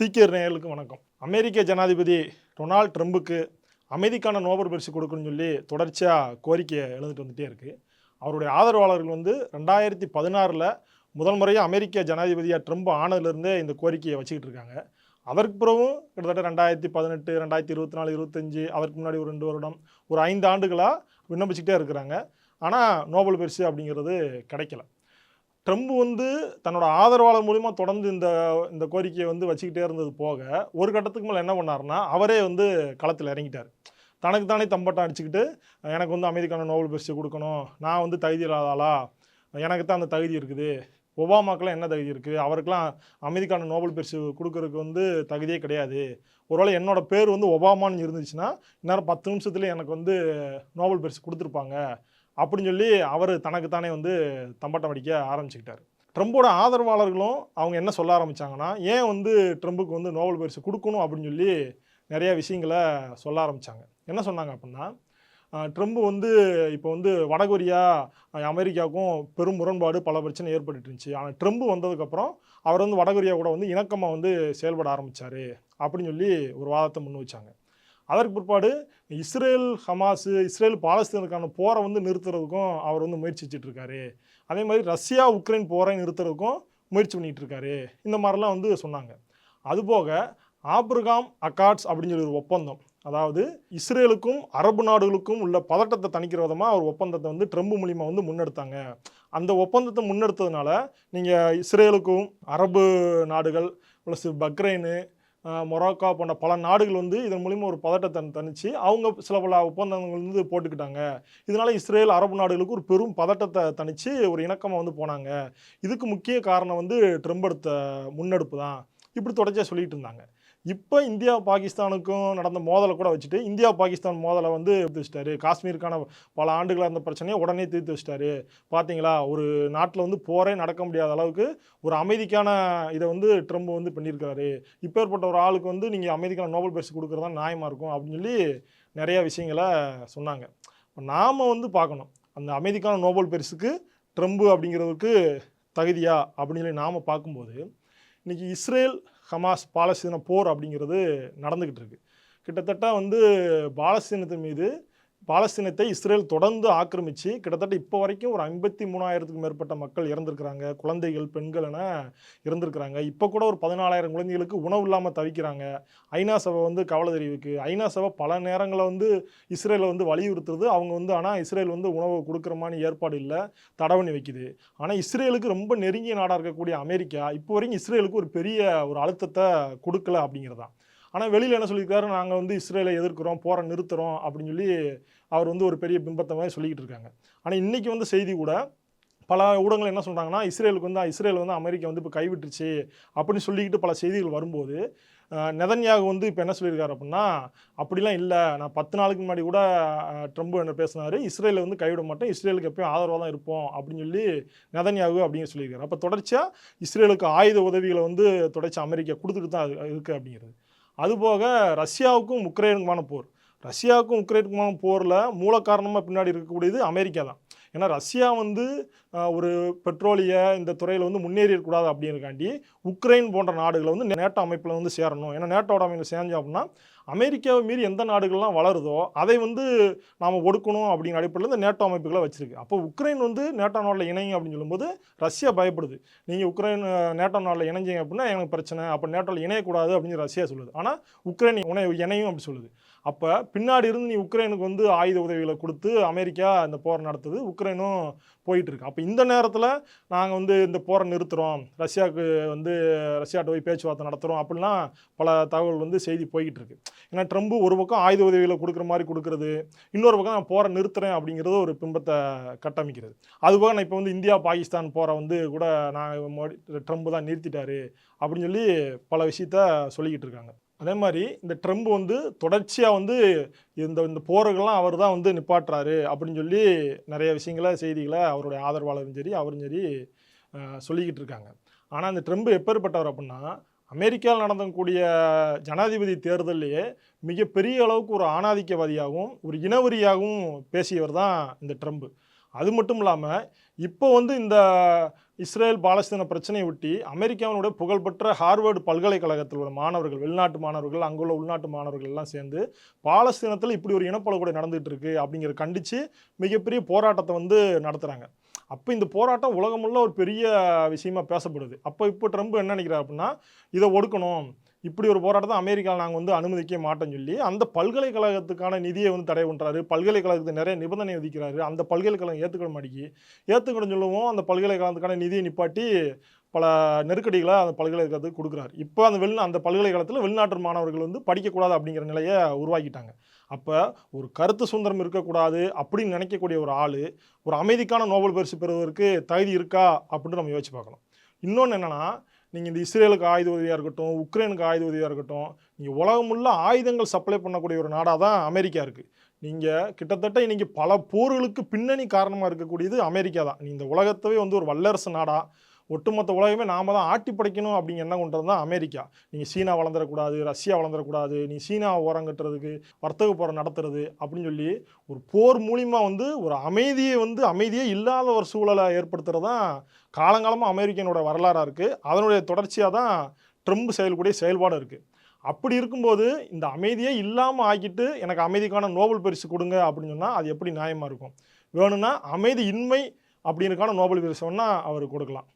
தீக்கியர் நேயர்களுக்கு வணக்கம். அமெரிக்க ஜனாதிபதி டொனால்ட் ட்ரம்புக்கு அமைதிக்கான நோபல் பரிசு கொடுக்கணும்னு சொல்லி தொடர்ச்சியாக கோரிக்கை எழுந்துட்டு வந்துகிட்டே இருக்குது அவருடைய ஆதரவாளர்கள் வந்து ரெண்டாயிரத்தி பதினாறில் முதல் முறையாக அமெரிக்க ஜனாதிபதியாக ட்ரம்ப் ஆனதுலேருந்தே இந்த கோரிக்கையை வச்சுக்கிட்டு இருக்காங்க. அதற்கு பிறகும் கிட்டத்தட்ட ரெண்டாயிரத்தி பதினெட்டு ரெண்டாயிரத்தி இருபத்தி நாலு இருபத்தஞ்சு அதற்கு முன்னாடி ஒரு ரெண்டு வருடம் ஒரு ஐந்து ஆண்டுகளாக விண்ணப்பிச்சுக்கிட்டே இருக்கிறாங்க. ஆனால் நோபல் பரிசு அப்படிங்கிறது கிடைக்கல. ட்ரம்ப் வந்து தன்னோட ஆதரவாளர் மூலிமா தொடர்ந்து இந்த இந்த கோரிக்கையை வந்து வச்சுக்கிட்டே இருந்தது போக ஒரு கட்டத்துக்கு மேலே என்ன பண்ணாருன்னா அவரே வந்து களத்தில் இறங்கிட்டார். தனக்கு தானே தம்பட்டம் அடிச்சுக்கிட்டு எனக்கு வந்து அமைதிக்கான நோபல் பரிசு கொடுக்கணும் நான் வந்து தகுதி இல்லாத ஆளா? எனக்கு தான் அந்த தகுதி இருக்குது. ஒபாமாக்கெல்லாம் என்ன தகுதி இருக்குது அவருக்கெலாம் அமைதிக்கான நோபல் பரிசு கொடுக்கறதுக்கு வந்து தகுதியே கிடையாது. ஒருவேளை என்னோடய பேர் வந்து ஒபாமான்னு இருந்துச்சுன்னா இந்நேரம் பத்து நிமிஷத்துல எனக்கு வந்து நோபல் பரிசு கொடுத்துருப்பாங்க. அப்படின்னு சொல்லி அவர் தனக்குத்தானே வந்து தம்பட்டம் அடிக்க ஆரம்பிச்சுக்கிட்டார். ட்ரம்போட ஆதரவாளர்களும் அவங்க என்ன சொல்ல ஆரம்பித்தாங்கன்னா ஏன் வந்து ட்ரம்புக்கு வந்து நோபல் பரிசு கொடுக்கணும் அப்படின்னு சொல்லி நிறைய விஷயங்களை சொல்ல ஆரம்பிச்சாங்க. என்ன சொன்னாங்க அப்படின்னா ட்ரம்ப் வந்து இப்போ வந்து வடகொரியா அமெரிக்காவுக்கும் பெரும் முரண்பாடு பல பிரச்சனை ஏற்பட்டுட்டு இருந்துச்சு. ஆனால் ட்ரம்ப் வந்ததுக்கப்புறம் அவர் வந்து வடகொரியா கூட வந்து இணக்கமாக வந்து செயல்பட ஆரம்பித்தார் அப்படின்னு சொல்லி ஒரு வாதத்தை முன் வச்சாங்க அதற்கு பிற்பாடு இஸ்ரேல் ஹமாஸு இஸ்ரேல் பாலஸ்தீனுக்கான போரை வந்து நிறுத்துறதுக்கும் அவர் வந்து முயற்சி இருக்காரு அதே மாதிரி ரஷ்யா உக்ரைன் போரை நிறுத்துறதுக்கும் முயற்சி பண்ணிகிட்டு இருக்காரு இந்த மாதிரிலாம் வந்து சொன்னாங்க. அதுபோக ஆப்ரகாம் அக்காட்ஸ் அப்படின்னு சொல்லி ஒரு ஒப்பந்தம் அதாவது இஸ்ரேலுக்கும் அரபு நாடுகளுக்கும் உள்ள பதட்டத்தை தணிக்கிற விதமாக ஒரு ஒப்பந்தத்தை வந்து ட்ரம்ப் மூலிமா வந்து முன்னெடுத்தாங்க. அந்த ஒப்பந்தத்தை முன்னெடுத்ததுனால நீங்கள் இஸ்ரேலுக்கும் அரபு நாடுகள் ப்ளஸ் பக்ரைனு மொராக்கா போன்ற பல நாடுகள் வந்து இதன் மூலிமா ஒரு பதட்டத்தை தணிச்சு அவங்க சில பல ஒப்பந்தங்கள் வந்து போட்டுக்கிட்டாங்க. இதனால் இஸ்ரேல் அரபு நாடுகளுக்கு ஒரு பெரும் பதட்டத்தை தனித்து ஒரு இணக்கமாக வந்து போனாங்க. இதுக்கு முக்கிய காரணம் வந்து ட்ரம்ப் எடுத்த முன்னெடுப்பு தான். இப்படி தொடர்ச்சியாக சொல்லிகிட்டு இருந்தாங்க. இப்போ இந்தியா பாகிஸ்தானுக்கும் நடந்த மோதலை கூட வச்சுட்டு இந்தியா பாகிஸ்தான் மோதலை வந்து தீர்த்து வச்சிட்டாரு காஷ்மீருக்கான பல ஆண்டுகளாக இருந்த பிரச்சனையை உடனே தீர்த்து வச்சிட்டாரு. பார்த்தீங்களா ஒரு நாட்டில் வந்து போரே நடக்க முடியாத அளவுக்கு ஒரு அமைதிக்கான இதை வந்து ட்ரம்ப் வந்து பண்ணியிருக்காரு இப்பேற்பட்ட ஒரு ஆளுக்கு வந்து நீங்கள் அமைதிக்கான நோபல் பரிசு கொடுக்குறது தான் நியாயமாக இருக்கும் அப்படின்னு சொல்லி நிறைய விஷயங்களை சொன்னாங்க. நாம் வந்து பார்க்கணும். அந்த அமைதிக்கான நோபல் பரிசுக்கு ட்ரம்ப் அப்படிங்கிறதுக்கு தகுதியா அப்படின்னு சொல்லி நாம் பார்க்கும்போது இன்றைக்கி இஸ்ரேல் ஹமாஸ் பாலஸ்தீன போர் அப்படிங்கிறது நடந்துக்கிட்டு இருக்குது கிட்டத்தட்ட வந்து பாலஸ்தீனத்தின் மீது பாலஸ்தீனத்தை இஸ்ரேல் தொடர்ந்து ஆக்கிரமிச்சு கிட்டத்தட்ட இப்போ வரைக்கும் ஒரு ஐம்பத்தி மூணாயிரத்துக்கு மேற்பட்ட மக்கள் இறந்துருக்கிறாங்க. குழந்தைகள் பெண்கள் என இறந்துருக்கிறாங்க. இப்போ கூட ஒரு பதினாலாயிரம் குழந்தைகளுக்கு உணவு இல்லாமல் தவிக்கிறாங்க. ஐநா சபை வந்து கவலை தெரிவிக்கு. ஐநா சபை பல நேரங்களில் வந்து இஸ்ரேலை வந்து வலியுறுத்துறது. அவங்க வந்து ஆனால் இஸ்ரேல் வந்து உணவு கொடுக்குற மாதிரி ஏற்பாடு இல்லை தடவணி வைக்குது. ஆனால் இஸ்ரேலுக்கு ரொம்ப நெருங்கிய நாடாக இருக்கக்கூடிய அமெரிக்கா இப்போ வரைக்கும் இஸ்ரேலுக்கு ஒரு பெரிய ஒரு அழுத்தத்தை கொடுக்கல அப்படிங்கிறதான். ஆனால் வெளியில் என்ன சொல்லியிருக்காரு? நாங்கள் வந்து இஸ்ரேலை எதிர்க்கிறோம் போகிற நிறுத்துகிறோம் அப்படின்னு சொல்லி அவர் வந்து ஒரு பெரிய பிம்பத்தை மாதிரி சொல்லிக்கிட்டு இருக்காங்க. ஆனால் இன்றைக்கி வந்து செய்தி கூட பல ஊடகங்கள் என்ன சொல்கிறாங்கன்னா இஸ்ரேலுக்கு வந்து இஸ்ரேல் வந்து அமெரிக்கா வந்து இப்போ கைவிட்டுருச்சு அப்படின்னு சொல்லிக்கிட்டு பல செய்திகள் வரும்போது நெதன்யாகு வந்து இப்போ என்ன சொல்லியிருக்காரு அப்படின்னா அப்படிலாம் இல்லை. நான் பத்து நாளுக்கு முன்னாடி கூட ட்ரம்ப் என்ன பேசினார்? இஸ்ரேலில் வந்து கைவிட மாட்டோம். இஸ்ரேலுக்கு எப்பயும் ஆதரவாக தான் இருப்போம். அப்படின்னு சொல்லி நெதன்யாகு அப்படின்னு சொல்லியிருக்காரு. அப்போ தொடர்ச்சியாக இஸ்ரேலுக்கு ஆயுத உதவிகளை வந்து தொடர்ச்சி அமெரிக்கா கொடுத்துட்டு தான் இருக்குது அப்படிங்கிறது. அதுபோக ரஷ்யாவுக்கும் உக்ரைனுக்குமான போர். ரஷ்யாவுக்கும் உக்ரைனுக்குமான போரில் மூல காரணமாக பின்னாடி இருக்கக்கூடியது அமெரிக்கா தான். ஏன்னா ரஷ்யா வந்து ஒரு பெட்ரோலிய இந்த துறையில் வந்து முன்னேறிடக்கூடாது அப்படிங்கிறக்காண்டி உக்ரைன் போன்ற நாடுகளை வந்து நேட்டோ அமைப்பில் வந்து சேரணும். ஏன்னா நேட்டோட அமைப்பில் சேர்ந்தோம் அப்படின்னா அமெரிக்காவை மீறி எந்த நாடுகள்லாம் வளருதோ அதை வந்து நாம் ஒடுக்கணும் அப்படிங்கிற அடிப்படையில் இந்த நேட்டோ அமைப்புகளை வச்சிருக்கு. அப்போ உக்ரைன் வந்து நேட்டோ நாட்டில் இணைங்க அப்படின்னு சொல்லும்போது ரஷ்யா பயப்படுது. நீங்கள் உக்ரைன் நேட்டோ நாட்டில் இணைஞ்சிங்க அப்படின்னா எனக்கு பிரச்சனை. அப்போ நேட்டோவில் இணையக்கூடாது அப்படின்னு ரஷ்யா சொல்லுது. ஆனால் உக்ரைன் உணை இணையும் அப்படி சொல்லுது. அப்போ பின்னாடி இருந்து நீ உக்ரைனுக்கு வந்து ஆயுத உதவிகளை கொடுத்து அமெரிக்கா இந்த போரை நடத்துது. உக்ரைனும் போயிட்டுருக்கு அப்போ இந்த நேரத்தில் நாங்கள் வந்து இந்த போரை நிறுத்துகிறோம் ரஷ்யாவுக்கு வந்து ரஷ்யாட்ட போய் பேச்சுவார்த்தை நடத்துகிறோம் அப்படிலாம் பல தகவல் வந்து செய்தி போய்கிட்டு இருக்கு. ஏன்னா ட்ரம்ப் ஒரு பக்கம் ஆயுத உதவிகளை கொடுக்குற மாதிரி கொடுக்குறது இன்னொரு பக்கம் நான் போரை நிறுத்துகிறேன் அப்படிங்கிறது ஒரு பிம்பத்தை கட்டமைக்கிறது. அதுபோக நான் இப்போ வந்து இந்தியா பாகிஸ்தான் போரை வந்து கூட நான் மோடி ட்ரம்ப் தான் நிறுத்திட்டாரு அப்படின்னு சொல்லி பல விஷயத்த சொல்லிக்கிட்டு இருக்காங்க. அதே மாதிரி இந்த ட்ரம்ப் வந்து தொடர்ச்சியாக வந்து இந்த இந்த போர்கள்லாம் அவர் தான் வந்து நிப்பாட்டுறாரு அப்படின்னு சொல்லி நிறைய விஷயங்களை செய்திகளை அவருடைய ஆதரவாளரும் சரி அவரும் சரி சொல்லிக்கிட்டு இருக்காங்க. ஆனால் இந்த ட்ரம்ப் எப்பேற்பட்டவர் அப்படின்னா அமெரிக்காவில் நடந்தக்கூடிய ஜனாதிபதி தேர்தல்லையே மிகப்பெரிய அளவுக்கு ஒரு ஆணாதிக்கவாதியாகவும் ஒரு இனவரியாகவும் பேசியவர் தான் இந்த ட்ரம்ப். அது மட்டும் இல்லாமல் இப்போ வந்து இந்த இஸ்ரேல் பாலஸ்தீன பிரச்சனையை ஒட்டி அமெரிக்காவினுடைய புகழ்பெற்ற ஹார்வர்டு பல்கலைக்கழகத்தில் உள்ள மாணவர்கள் வெளிநாட்டு மாணவர்கள் அங்குள்ள உள்நாட்டு மாணவர்கள் எல்லாம் சேர்ந்து பாலஸ்தீனத்தில் இப்படி ஒரு இனப்படுகொலை நடந்துகிட்டு இருக்கு அப்படிங்கிற கண்டித்து மிகப்பெரிய போராட்டத்தை வந்து நடத்துகிறாங்க அப்போ இந்த போராட்டம் உலகமுள்ள ஒரு பெரிய விஷயமா பேசப்படுது. அப்போ இப்போ ட்ரம்ப் என்ன நினைக்கிறார் அப்படின்னா இதை ஒடுக்கணும் இப்படி ஒரு போராட்டத்தை அமெரிக்காவில் நாங்கள் வந்து அனுமதிக்க மாட்டோம்னு சொல்லி அந்த பல்கலைக்கழகத்துக்கான நிதியை வந்து தடை பண்ணுறாரு பல்கலைக்கழகத்துக்கு நிறைய நிபந்தனை விதிக்கிறாரு. அந்த பல்கலைக்கழகம் ஏற்றுக்கிட மாட்டேங்கி ஏற்றுக்கணும் சொல்லவும் அந்த பல்கலைக்கழகத்துக்கான நிதியை நிப்பாட்டி பல நெருக்கடிகளை அந்த பல்கலைக்கழகத்துக்கு கொடுக்குறாரு. இப்போ அந்த வெளி அந்த பல்கலைக்கழகத்தில் வெளிநாட்டு மாணவர்கள் வந்து படிக்கக்கூடாது அப்படிங்கிற நிலையை உருவாக்கிட்டாங்க. அப்போ ஒரு கருத்து சுதந்திரம் இருக்கக்கூடாது அப்படின்னு நினைக்கக்கூடிய ஒரு ஆள் ஒரு அமைதிக்கான நோபல் பரிசு பெறுவதற்கு தகுதி இருக்கா அப்படின்னு நம்ம யோசிச்சு பார்க்கணும். இன்னொன்று என்னென்னா நீங்கள் இந்த இஸ்ரேலுக்கு ஆயுத உதவியாக இருக்கட்டும் உக்ரைனுக்கு ஆயுத உதவியாக இருக்கட்டும் நீங்கள் உலகமுள்ள ஆயுதங்கள் சப்ளை பண்ணக்கூடிய ஒரு நாடாக தான் அமெரிக்கா இருக்குது நீங்கள் கிட்டத்தட்ட இன்றைக்கி பல போர்களுக்கு பின்னணி காரணமாக இருக்கக்கூடியது அமெரிக்கா தான். நீ இந்த உலகத்தவே வந்து ஒரு வல்லரசு நாடாக ஒட்டுமொத்த உலகமே நாம தான் ஆட்டி படைக்கணும் அப்படிங்கிற என்ன கொண்டது தான் அமெரிக்கா. நீங்கள் சீனா வளர்ந்துடக்கூடாது ரஷ்யா வளர்ந்துடக்கூடாது நீ சீனா ஓரம் கட்டுறதுக்கு வர்த்தக போரை நடத்துறது அப்படின்னு சொல்லி ஒரு போர் மூலிமா வந்து ஒரு அமைதியை வந்து அமைதியே இல்லாத ஒரு சூழலை ஏற்படுத்துகிறது தான் காலங்காலமாக அமெரிக்கனோட வரலாறாக இருக்குது அதனுடைய தொடர்ச்சியாக தான் ட்ரம்ப் செயல்கூடிய செயல்பாடு இருக்குது அப்படி இருக்கும்போது இந்த அமைதியே இல்லாமல் ஆக்கிட்டு எனக்கு அமைதிக்கான நோபல் பரிசு கொடுங்க அப்படின்னு சொன்னால் அது எப்படி நியாயமாக இருக்கும்? வேணும்னா அமைதி இன்மை அப்படின்னுக்கான நோபல் பரிசு வேணால் அவர் கொடுக்கலாம்.